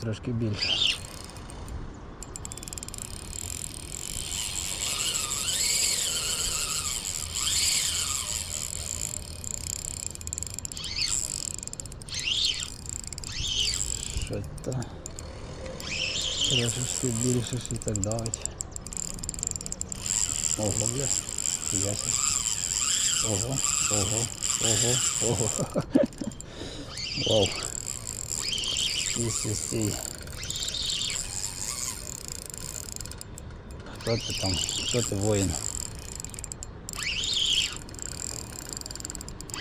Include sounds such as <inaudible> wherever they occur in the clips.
трошки більше. Що то трошечки більше і так давить. Ого, бля. Ясно. Ого, ого, ого, ого. <laughs> Вау. Стій, стій, стій. Хто ти там? Хто ти воїн?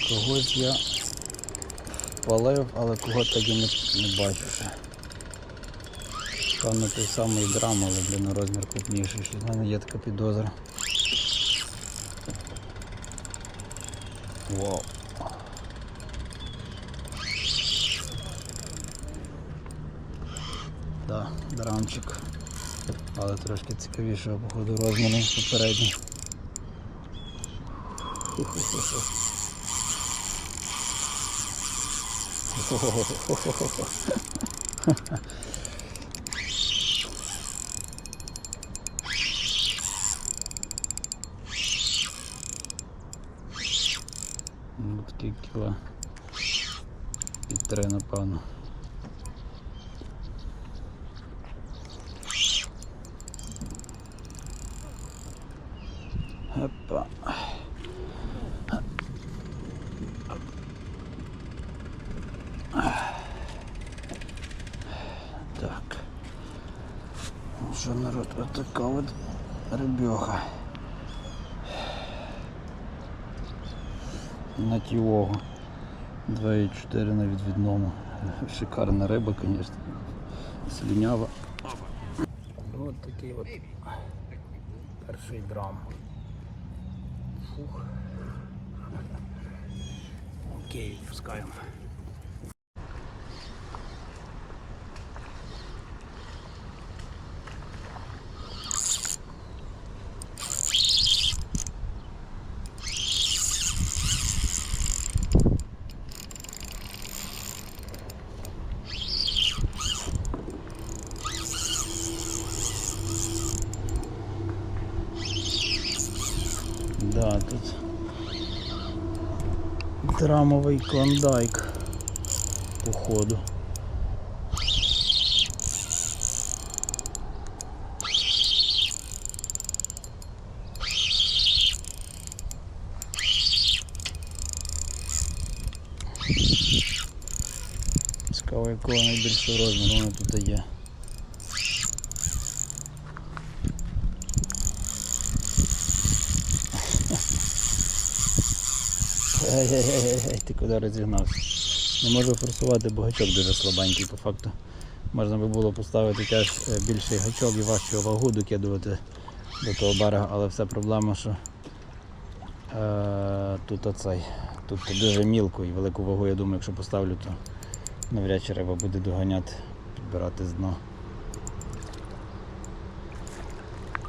Когось я палив, але кого так і не, не бачу ще. Певно той самий драм, але блін, на розмір крупніший. Що в мене є така підозра. Вау. Да, драмчик. Але трошки цікавішого походу розміру попередній. Ну, такі кіла. І три, напевно. Опа. Так. Ну що, народ, от така от рибьоха. На тівого. 2,4 на відвідному. <laughs> Шикарна риба, звісно. Слінява. Ось такий от перший драм. Фух. Окей, пускаємо. Да, тут драмовий клондайк походу. Цікаво, якого найбільшого розміру воно тут є. Ай-яй-яй, ти куди розігнався? Не можу форсувати, бо гачок дуже слабенький по факту. Можна би було поставити теж е, більший гачок і важчу вагу докидувати до того берега, але все проблема, що е, тут оцей, тут дуже мілко і велику вагу, я думаю, якщо поставлю, то навряд чи риба буде доганяти, підбирати з дна.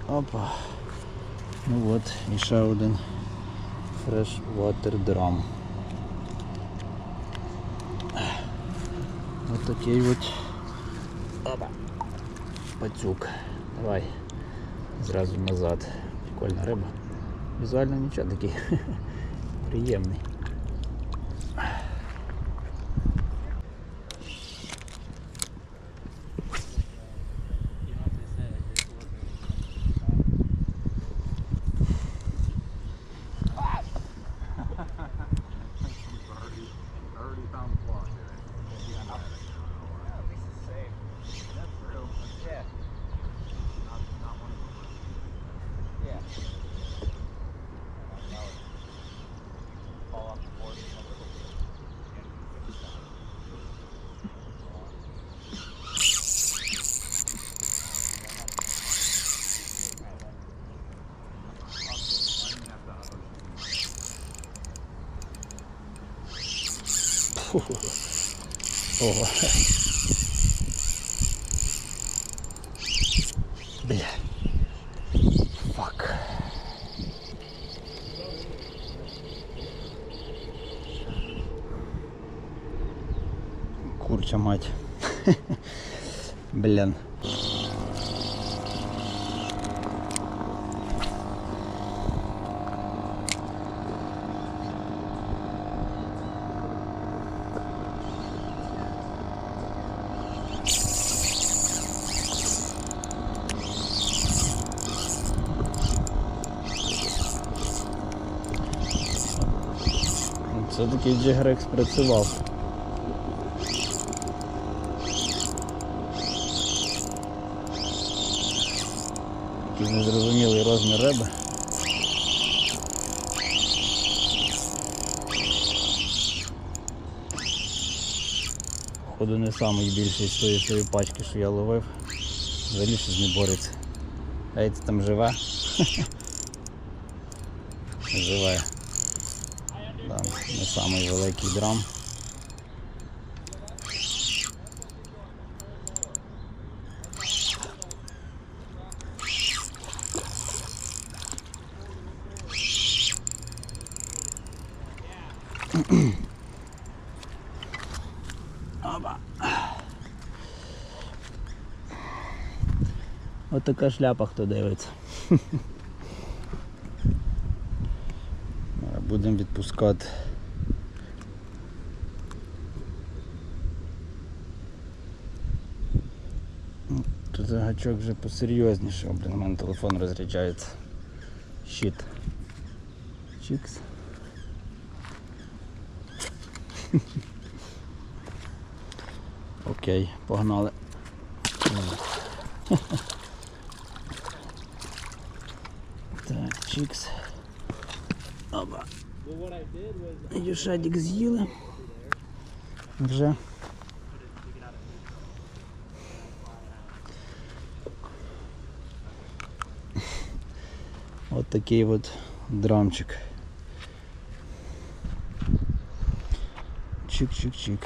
Опа. Ну от, і ще один Freshwater Drum. Вот такий вот Опа. пацюк. Давай. Зразу назад. Прикольна риба. Візуально нічого такий <laughs> приємний. Ого. Бля. Фак. Курча мать. <laughs> Блін. Все-таки Джигрекс працював. Такий незрозумілий розмір риби. Походу не найбільший з тої своєї пачки, що я ловив. Взагалі щось не бореться. А це там <laughs> живе. Живе. Не самий великий драм. Оба. От така шляпа, хто дивиться. <laughs> Будемо відпускати. Тут гачок вже посерйозніше, блін, у мене телефон розряджається. Щит. Чікс. Окей, погнали. Так, чікс. Оба. Юшадік з'їли. Вже. От такий от драмчик. Чик-чик-чик.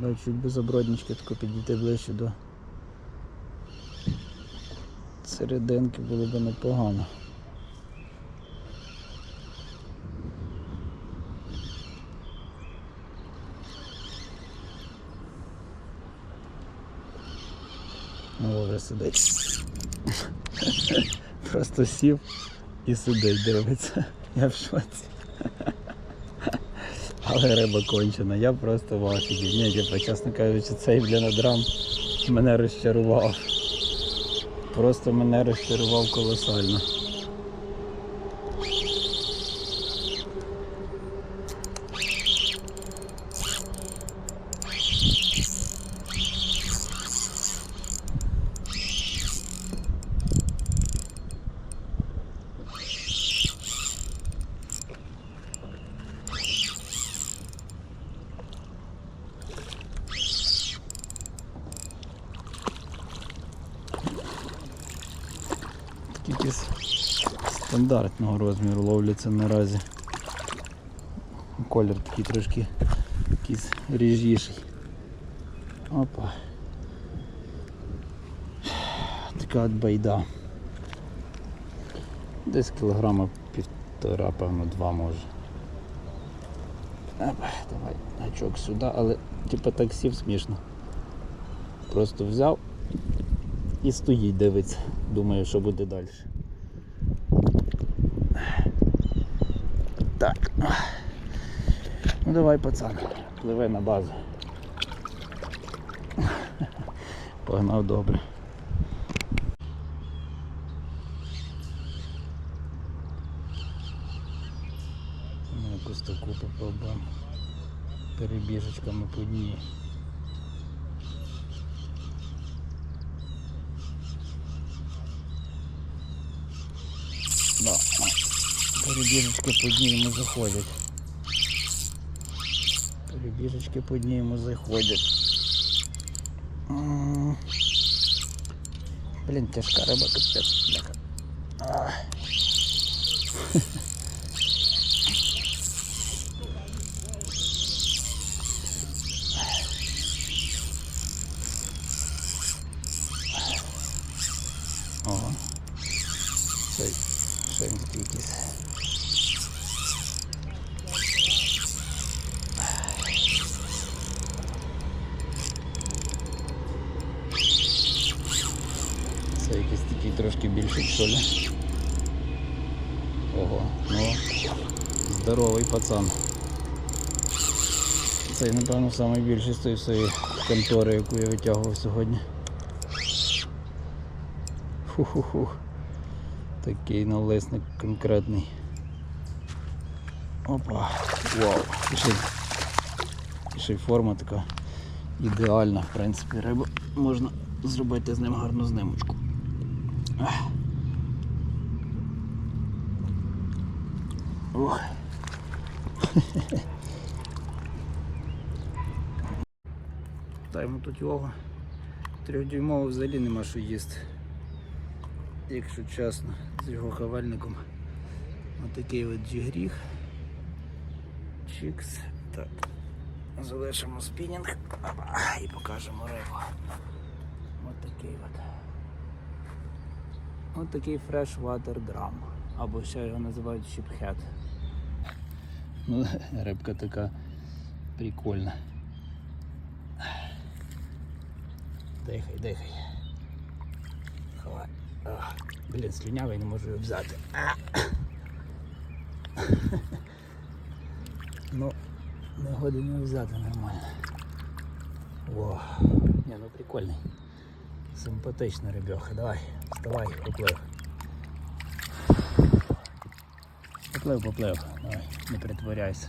Навіть чуть би заброднички тако підійти ближче до серединки було б непогано. Ну, вже сидить. Просто сів і сидить, дивиться. Я в шоці. Але риба кончена, я просто в офігі. Ні, я, чесно кажучи, цей блінодрам мене розчарував. Просто мене розчарував колосально. Тільки стандартного розміру ловляться наразі. Колір такий трошки якийсь ріжіший. Опа. Така от байда. Десь кілограма півтора, певно, два може. Давай гачок сюди, але типа так сів смішно. Просто взяв і стоїть, дивиться. Думаю, що буде далі. Так. Ну давай, пацан, пливи на базу. Погнав добре. Ну, якусь таку попробуємо перебіжечками по дні. Перебіжечки по дні йому заходять. Перебіжечки по дні йому заходять. Блін, тяжка риба капець. <laughs> трошки більший що ли. Ого, ну здоровий пацан. Цей, напевно, найбільший з тої всієї контори, яку я витягував сьогодні. Фу-ху-ху. Такий налесник конкретний. Опа. Вау. І ще й форма така ідеальна, в принципі, риба. Можна зробити з ним гарну знимочку. Ох. <laughs> Йому тут його трьохдюймово взагалі нема що їсти. Якщо чесно, з його хавальником. Отакий от джігріх. Чікс. Так. Залишимо спінінг і покажемо рибу. От такий от. От такий freshwater drum. Або ще його називають щіпхет. Ну, <laughs> рибка така прикольна. Дихай, дихай. Ховай. Блін, слюнявий не можу його взяти. А. <laughs> ну, не годин його взяти нормально. Во. Ні, ну прикольний. Симпатична рибьоха. Давай, Давай, поплив. Поплив, поплив. Давай, не перетворяйся.